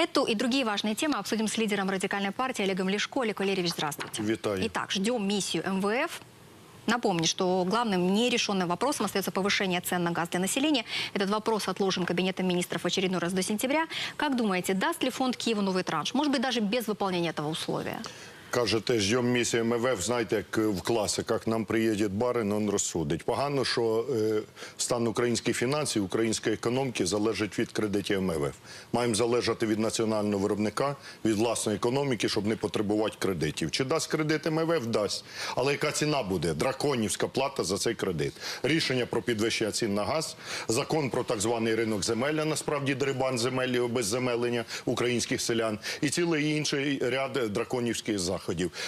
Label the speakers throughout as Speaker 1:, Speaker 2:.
Speaker 1: Эту и другие важные темы обсудим с лидером радикальной партии Олегом Лешко. Олег Валерьевич, здравствуйте.
Speaker 2: Витаю.
Speaker 1: Итак, ждем миссию МВФ. Напомню, что главным нерешенным вопросом остается повышение цен на газ для населения. Этот вопрос отложен Кабинетом министров в очередной раз до сентября. Как думаете, даст ли фонд Киеву новый транш? Может быть, даже без выполнения этого условия?
Speaker 2: Кажете, ждем місію МВФ, знаєте, як в класиках нам приїде барин, он розсудить. Погано, що е, стан українських фінансів, української економіки залежить від кредитів МВФ. Маємо залежати від національного виробника, від власної економіки, щоб не потребувати кредитів. Чи дасть кредит МВФ? Дасть. Але яка ціна буде? Драконівська плата за цей кредит. Рішення про підвищення цін на газ, закон про так званий ринок земель, а насправді дерибан земель і обезземелення українських селян і цілий інший ряд драконівських заходів.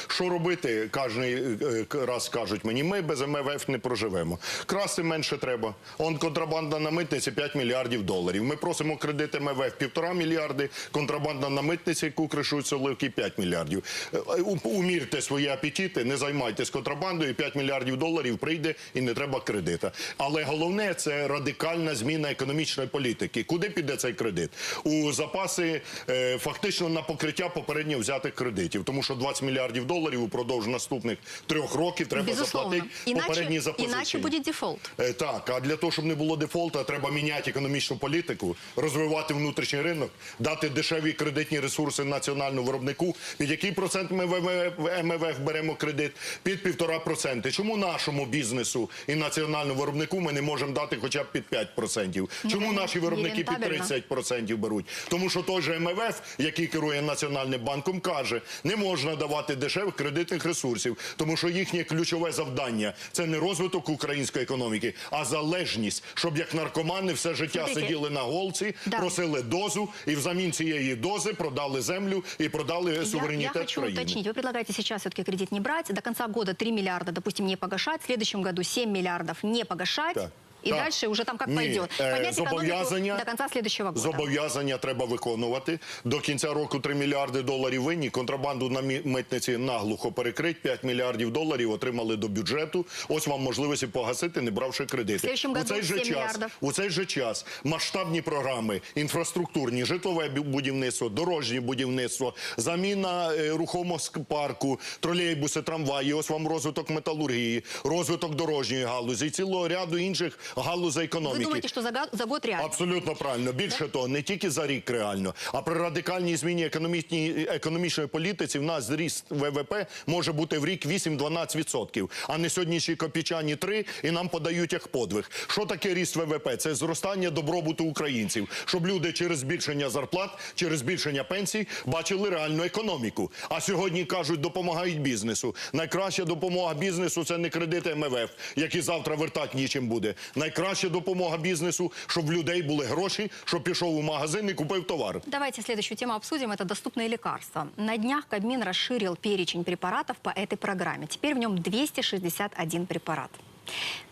Speaker 2: Що робити? Кожен раз кажуть мені, ми без МВФ не проживемо. Красти менше треба. Он контрабанда на митниці 5 мільярдів доларів. Ми просимо кредит МВФ півтора мільярди, контрабанда на митниці, яку кришують соливки 5 мільярдів. Е, Умірте свої апетити, не займайтесь контрабандою, 5 мільярдів доларів прийде і не треба кредита. Але головне це радикальна зміна економічної політики. Куди піде цей кредит? У запаси е, фактично на покриття попередньо взятих кредитів, тому що 20 мільярдів доларів упродовж наступних трьох років треба
Speaker 1: Безусловно.
Speaker 2: заплатити попередні запозичення.
Speaker 1: иначе будет дефолт.
Speaker 2: Е, Так, а для того, щоб не було дефолту, треба міняти економічну політику, розвивати внутрішній ринок, дати дешеві кредитні ресурси національному виробнику. Під який процент ми в МВФ беремо кредит? Під півтора проценти. Чому нашому бізнесу і національному виробнику ми не можемо дати хоча б під 5 процентів? Чому
Speaker 1: Ну,
Speaker 2: наші виробники під
Speaker 1: нерентабельно.
Speaker 2: 30 процентів беруть? Тому що той же МВФ, який керує національним банком, каже, не можна давати дешевих кредитних ресурсів, тому що їхнє ключове завдання це не розвиток української економіки, а залежність, щоб як наркомани все життя
Speaker 1: Смотрите.
Speaker 2: сиділи на голці,
Speaker 1: Да.
Speaker 2: просили дозу, і взамін цієї дози продали землю і продали
Speaker 1: Я, я
Speaker 2: суверенітет
Speaker 1: хочу
Speaker 2: країни.
Speaker 1: уточнить. Вы предлагаете сейчас все-таки кредит не брать, до конца года 3 миллиарда, допустим, не погашать, в следующем году 7 миллиардов не погашать,
Speaker 2: Так.
Speaker 1: И
Speaker 2: Так.
Speaker 1: дальше уже там как
Speaker 2: Ні,
Speaker 1: пойдет.
Speaker 2: е,
Speaker 1: Поднять
Speaker 2: зобов'язання-
Speaker 1: до конца следующего года.
Speaker 2: Зобов'язання треба виконувати. До кінця року 3 мільярди доларів винні. Контрабанду на митниці наглухо перекрить. 5 мільярдів доларів отримали до бюджету. Ось вам можливість і погасити, не бравши кредити. У цей же час, у цей же час масштабні програми, інфраструктурні, житлове будівництво, дорожнє будівництво, заміна е, рухомого парку, тролейбуси, трамваї. Ось вам розвиток металургії, розвиток дорожньої галузі, і цілого ряду інших галузей економіки.
Speaker 1: Вы думаете, что за, за год реально?
Speaker 2: Абсолютно правильно. Більше того, не тільки за рік реально, а при радикальній зміні економічній, економічної політиці в нас зріст ВВП може бути в рік 8-12%, а не сьогоднішні копійчані 3, і нам подають як подвиг. Що таке ріст ВВП? Це зростання добробуту українців, щоб люди через збільшення зарплат, через збільшення пенсій бачили реальну економіку. А сьогодні кажуть, допомагають бізнесу. Найкраща допомога бізнесу це не кредити МВФ, які завтра вертати нічим буде. Найкраща допомога бізнесу, щоб в людей були гроші, щоб пішов у магазин і купив товар.
Speaker 1: Давайте следующую тему обсудим. Это доступные лекарства. На днях Кабмин расширил перечень препаратов по этой программе. Теперь в нем 261 препарат.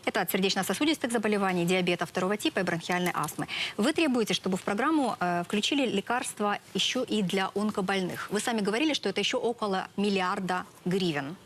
Speaker 1: Это от сердечно-сосудистых заболеваний, диабета второго типа и бронхиальной астмы. Вы требуете, чтобы в программу э, включили лекарства еще и для онкобольных. Вы сами говорили, что это еще около миллиарда гривен.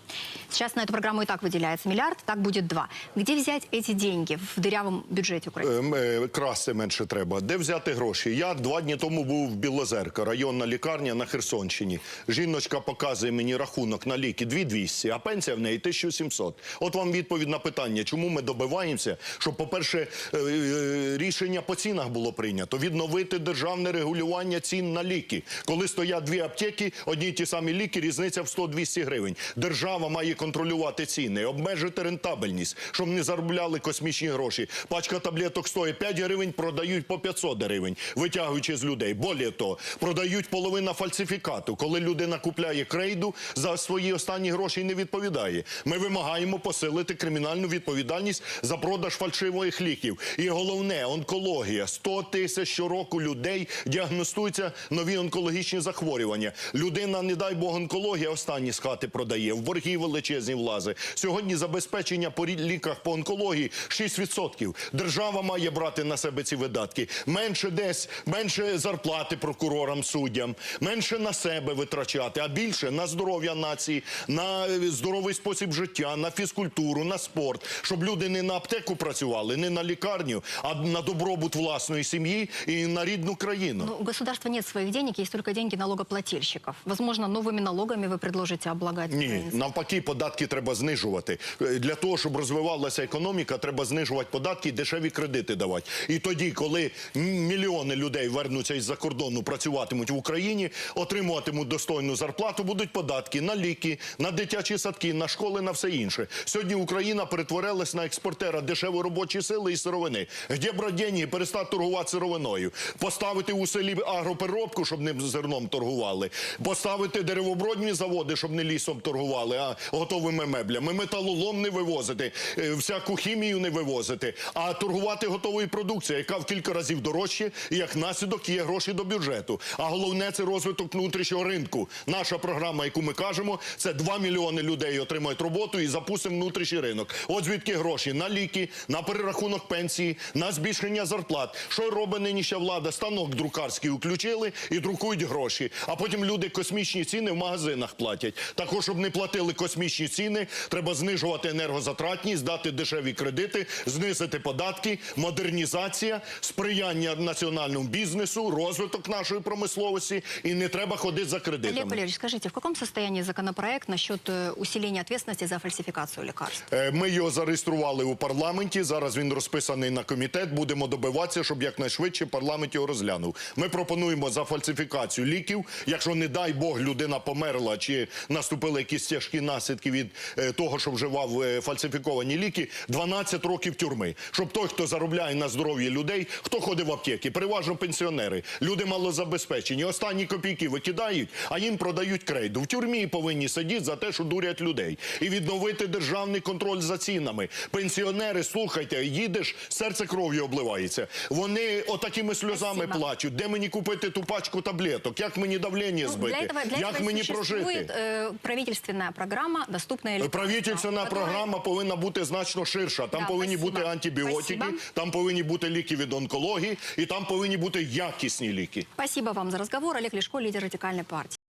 Speaker 1: Сейчас на эту программу и так выделяется миллиард, так будет два. Где взять эти деньги в дырявом бюджете Украины?
Speaker 2: Ем, е, Красти менше треба. Де взяти гроші? Я два дні тому був в Білозерка, районна лікарня на Херсонщині. Жіночка показує мені рахунок на ліки 2200, а пенсія в неї 1700. От вам відповідь на питання, чому ми добиваємося, щоб, по-перше, е, е, рішення по цінах було прийнято. Відновити державне регулювання цін на ліки. Коли стоять дві аптеки, одні й ті самі ліки, різниця в 100-200 гривень. Держава має контролювати ціни, обмежити рентабельність, щоб не заробляли космічні гроші. Пачка таблеток стоїть 5 гривень, продають по 500 гривень, витягуючи з людей. Более того, продають половина фальсифікату. Коли людина купляє крейду, за свої останні гроші не відповідає. Ми вимагаємо посилити кримінальну відповідальність за продаж фальшивих ліків. І головне, онкологія. 100 тисяч щороку людей діагностуються нові онкологічні захворювання. Людина, не дай Бог, онкологія останні з хати продає, в борги борги величезні влази. Сьогодні забезпечення по ліках по онкології 6%. Держава має брати на себе ці видатки. Менше десь, менше зарплати прокурорам, суддям, менше на себе витрачати, а більше на здоров'я нації, на е, здоровий спосіб життя, на фізкультуру, на спорт, щоб люди не на аптеку працювали, не на лікарню, а на добробут власної сім'ї і на рідну країну.
Speaker 1: Ну, у государства нет своих денег, есть только деньги налогоплательщиков. Возможно, новыми налогами вы предложите облагать
Speaker 2: Ні. Навпаки, податки треба знижувати. Е, Для того, щоб розвивалася економіка, треба знижувати податки і дешеві кредити давати. І тоді, коли мільйони людей вернуться із-за кордону, працюватимуть в Україні, отримуватимуть достойну зарплату, будуть податки на ліки, на дитячі садки, на школи, на все інше. Сьогодні Україна перетворилась на експортера дешевої робочої сили і сировини. Де деньги, перестати торгувати сировиною, поставити у селі агропереробку, щоб не зерном торгували, поставити деревообробні заводи, щоб не лісом торгували, а готовими меблями, металолом не вивозити, е, всяку хімію не вивозити, а торгувати готовою продукцією, яка в кілька разів дорожче, і як наслідок є гроші до бюджету. А головне це розвиток внутрішнього ринку. Наша програма, яку ми кажемо, це 2 мільйони людей отримають роботу і запустимо внутрішній ринок. От звідки гроші на ліки, на перерахунок пенсії, на збільшення зарплат. Що робить нинішня влада? Станок друкарський включили і друкують гроші. А потім люди космічні ціни в магазинах платять. Також, щоб не платили космічні ціни, треба знижувати енергозатратність, дати дешеві кредити, знизити податки, модернізація, сприяння національному бізнесу, розвиток нашої промисловості. І не треба ходити за
Speaker 1: Олег
Speaker 2: кредитами.
Speaker 1: Валерьевич, скажите, в каком состоянии законопроект насчет э, усиления ответственности за фальсификацию лекарств?
Speaker 2: Е, Ми його зареєстрували у парламенті. Зараз він розписаний на комітет. Будемо добиватися, щоб якнайшвидше парламент його розглянув. Ми пропонуємо за фальсифікацію ліків. Якщо не дай Бог людина померла чи наступили якісь тяжкі наслідки від е, того, що вживав е, фальсифіковані ліки, 12 років тюрми. Щоб той, хто заробляє на здоров'ї людей, хто ходить в аптеки, переважно пенсіонери, люди малозабезпечені, останні копійки викидають, а їм продають крейду. В тюрмі повинні сидіти за те, що дурять людей. І відновити державний контроль за цінами. Пенсіонери, слухайте, їдеш, серце кров'ю обливається. Вони отакими сльозами
Speaker 1: Спасибо.
Speaker 2: плачуть. Де мені купити ту пачку таблеток? Як мені давлення
Speaker 1: Ну,
Speaker 2: збити?
Speaker 1: для этого, для
Speaker 2: Як
Speaker 1: этого и
Speaker 2: мені
Speaker 1: существует
Speaker 2: прожити?
Speaker 1: э, правительственная программа «Доступная лекарства»,
Speaker 2: Правительственна програма повинна бути значно ширша. Там
Speaker 1: Да,
Speaker 2: повинні
Speaker 1: спасибо.
Speaker 2: бути антибіотики,
Speaker 1: Спасибо.
Speaker 2: там повинні бути ліки від онкології, і там повинні бути якісні ліки.
Speaker 1: Спасибо вам за разговор. Олег Лешко, лидер радикальной партии.